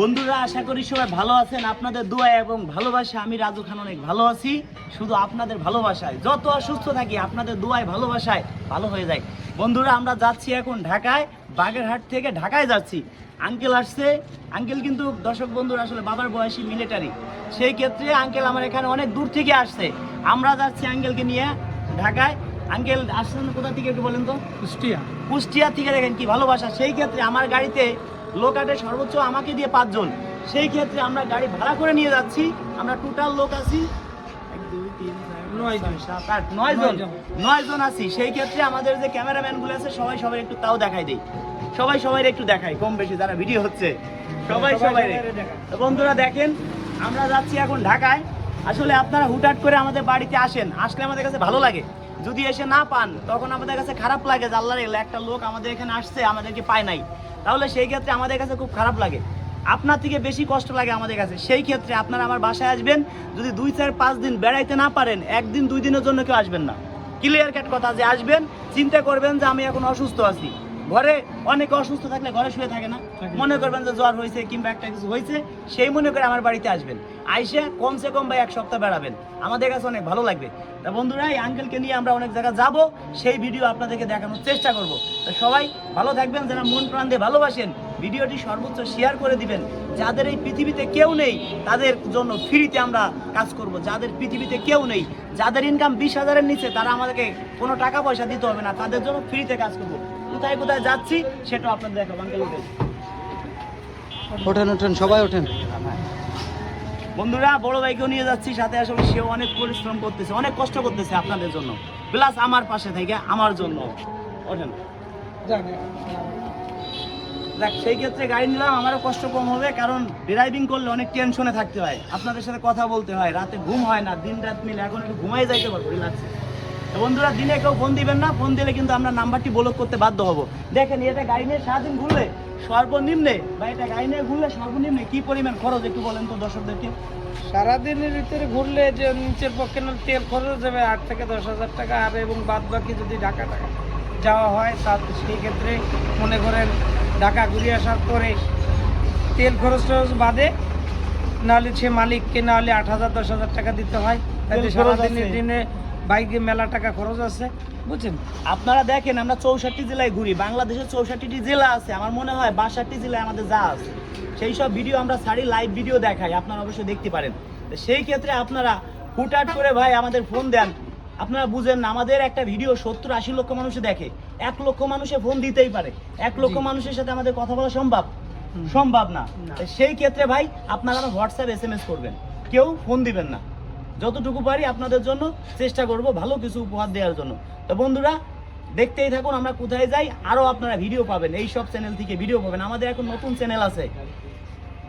বন্ধুরা আশা করি সবাই ভালো আছেন। আপনাদের দোয়া এবং ভালোবাসা আমি রাজু খান অনেক ভালো আছি। শুধু আপনাদের ভালোবাসায় যত অসুস্থ থাকি আপনাদের দোয়ায় ভালোবাসায় ভালো হয়ে যায়। বন্ধুরা আমরা যাচ্ছি এখন ঢাকায় বাগেরহাট থেকে ঢাকায় যাচ্ছি। আঙ্কেল আসছে। আঙ্কেল কিন্তু দর্শক বন্ধুরা আসলে বাবার বয়সী মিলিটারি সেই ক্ষেত্রে আঙ্কেল আমার এখানে অনেক দূর থেকে আসছে। আমরা যাচ্ছি আঙ্কেলকে নিয়ে ঢাকায়। আঙ্কেল আসছেন কোথা থেকে একটু বলেন তো? কুষ্টিয়া। কুষ্টিয়া থেকে দেখেন কি ভালোবাসা। সেই ক্ষেত্রে আমার গাড়িতে লোক আটে সর্বোচ্চ আমাকে দিয়ে পাঁচজন। সেই ক্ষেত্রে আমরা গাড়ি ভাড়া করে নিয়ে যাচ্ছি। আমরা টোটাল লোক আছি। এক, দুই, তিন, চার, পাঁচ, নয় জন। ছয়, সাত, আট, নয় জন নয় জন। নয় জন আছি। সেই ক্ষেত্রে আমাদের যে ক্যামেরাম্যানগুলো আছে সবাই সবাই একটু তাও দেখাই দেই। সবাই সবাই একটু দেখাই কম বেশি যারা ভিডিও হচ্ছে। সবাই সবাই সবাই সবাইরে দেখায়। তো বন্ধুরা দেখেন আমরা যাচ্ছি এখন ঢাকায়। আসলে আপনারা হুটহাট করে আমাদের বাড়িতে আসেন। আসলে আমাদের কাছে ভালো লাগে। যদি এসে না পান তখন আমাদের কাছে খারাপ লাগে যে আল্লাহর এগুলো একটা লোক আমাদের এখানে আসছে আমাদেরকে পায় নাই। তাহলে সেই ক্ষেত্রে আমাদের কাছে খুব খারাপ লাগে। আপনার থেকে বেশি কষ্ট লাগে আমাদের কাছে। সেই ক্ষেত্রে আপনারা আমার বাসায় আসবেন, যদি দুই চার পাঁচ দিন বেড়াইতে না পারেন, একদিন দুই দিনের জন্য কেউ আসবেন না। ক্লিয়ার কাট কথা যে আসবেন, চিন্তা করবেন যে আমি এখন অসুস্থ আছি। ঘরে অনেক অসুস্থ থাকলে ঘরে শুয়ে থাকে না। মনে করবেন যে জ্বর হয়েছে কিংবা একটা কিছু হয়েছে সেই মনে করে আমার বাড়িতে আসবেন। আইসে কমসে কম ভাই এক সপ্তাহ বেড়াবেন। আমাদের কাছে অনেক ভালো লাগবে। তা বন্ধুরা এই আঙ্কেলকে নিয়ে আমরা অনেক জায়গায় যাব সেই ভিডিও আপনাদেরকে দেখানোর চেষ্টা করব। তো সবাই ভালো থাকবেন যারা মন প্রাণ দিয়ে ভালোবাসেন। ভিডিওটি সর্বোচ্চ শেয়ার করে দিবেন। যাদের এই পৃথিবীতে কেউ নেই তাদের জন্য ফ্রিতে আমরা কাজ করব। যাদের পৃথিবীতে কেউ নেই যাদের ইনকাম বিশ হাজারের নিচে তারা আমাদেরকে কোনো টাকা পয়সা দিতে হবে না। তাদের জন্য ফ্রিতে কাজ করব। কোথায় কোথায় যাচ্ছি সেটা আপনাদের দেখাবো আঙ্কেল উঠে ওঠেন ওঠেন সবাই ওঠেন। বন্ধুরা বড় ভাইকেও নিয়ে যাচ্ছি সাথে আসলে সেও অনেক পরিশ্রম করতেছে অনেক কষ্ট করতেছে আপনাদের জন্য। প্লাস আমার পাশে থেকে আমার জন্য। ওঠেন। দেখ সেই ক্ষেত্রে গাড়ি নিলাম আমারও কষ্ট কম হবে কারণ ড্রাইভিং করলে অনেক টেনশনে থাকতে হয়। আপনাদের সাথে কথা বলতে হয় রাতে ঘুম হয় না দিন রাত মিলে এখন একটু ঘুমাই যাইতে পারব রিল্যাক্সে বন্ধুরা দিনে কেউ ফোন দিবেন না ফোন দিলে কিন্তু আমরা নাম্বারটি ব্লক করতে বাধ্য হব। দেখেন এটা গাড়ি নিয়ে সারাদিন ঘুরলে সর্বনিম্নে বা এটা গাড়ি নিয়ে ঘুরলে সর্বনিম্নে কি পরিমাণ খরচ একটু বলেন তো দর্শকদেরকে? সারাদিনের ভিতরে ঘুরলে যে নিচের পক্ষে না তেল খরচ যাবে আট থেকে দশ হাজার টাকা আর এবং বাদ বাকি যদি ঢাকা টাকা যাওয়া হয় তা সেই ক্ষেত্রে মনে করেন ঢাকা ঘুরে আসার পরে তেল খরচ টরচ বাদে নাহলে সে মালিককে নাহলে আট হাজার দশ হাজার টাকা দিতে হয়। তাহলে সারাদিনের দিনে বাইকে মেলা টাকা খরচ আছে বুঝছেন? আপনারা দেখেন আমরা চৌষট্টি জেলায় ঘুরি বাংলাদেশের চৌষট্টিটি জেলা আছে। আমার মনে হয় বাষট্টি জেলায় আমাদের যা আছে। সেই সব ভিডিও আমরা সারি লাইভ ভিডিও দেখাই আপনারা অবশ্যই দেখতে পারেন। সেই ক্ষেত্রে আপনারা হুটহাট করে ভাই আমাদের ফোন দেন। আপনারা বুঝেন না আমাদের একটা ভিডিও সত্তর আশি লক্ষ মানুষে দেখে। এক লক্ষ মানুষে ফোন দিতেই পারে। এক লক্ষ মানুষের সাথে আমাদের কথা বলা সম্ভব? সম্ভব না। না। সেই ক্ষেত্রে ভাই আপনারা আমার হোয়াটসঅ্যাপ এস এম এস করবেন। কেউ ফোন দিবেন না। যতটুকু পারি আপনাদের জন্য চেষ্টা করব ভালো কিছু উপহার দেওয়ার জন্য। তো বন্ধুরা দেখতেই থাকুন আমরা কোথায় যাই। আরও আপনারা ভিডিও পাবেন। এই সব চ্যানেল থেকে ভিডিও পাবেন। আমাদের এখন নতুন চ্যানেল আছে।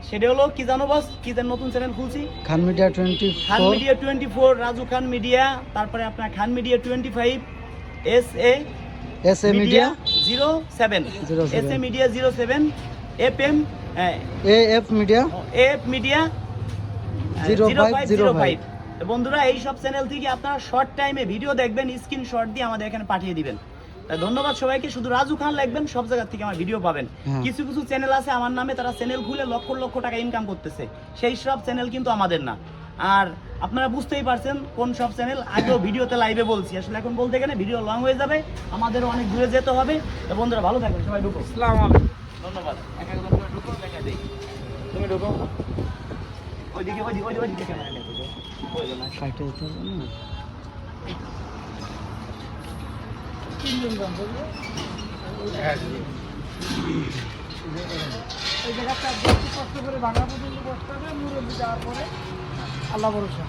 সেটা হলো কি জানো বস কি যেন নতুন চ্যানেল খুলছি? Khan media twenty Khan media twenty four Raju Khan media তারপরে আপনার Khan media twenty five S A S A media zero seven 07 S A media zero seven F M A F media F media 0505 বন্ধুরা এই সব channel থেকে আপনারা short টাইমে video দেখবেন screen shot দিয়ে আমাদের এখানে পাঠিয়ে দিবেন। তাই ধন্যবাদ সবাইকে শুধু রাজু খান লিখবেন সব জায়গা থেকে আমার ভিডিও পাবেন। হ্যাঁ। কিছু কিছু চ্যানেল আছে আমার নামে তারা চ্যানেল খুলে লক্ষ লক্ষ টাকা ইনকাম করতেছে। সেই সব চ্যানেল কিন্তু আমাদের না। আর আপনারা বুঝতেই পারছেন কোন সব চ্যানেল আগেও ভিডিওতে লাইভে বলছি। আসলে এখন বলতে গেলে ভিডিও লং হয়ে যাবে আমাদের অনেক দূরে যেতে হবে। তো বন্ধুরা ভালো থাকবেন সবাই ঢুকো। আসসালামু আলাইকুম। ধন্যবাদ। এক এক করে ঢুকো দেখা দেই। তুমি ঢুকো। ওইদিকে ওইদিকে ওইদিকে ওইদিকে। ক্যামেরা নিয়ে ঢুকো ওই জন্য কাটে যেতে হবে না তিনজন পরে আল্লাহ ভরসা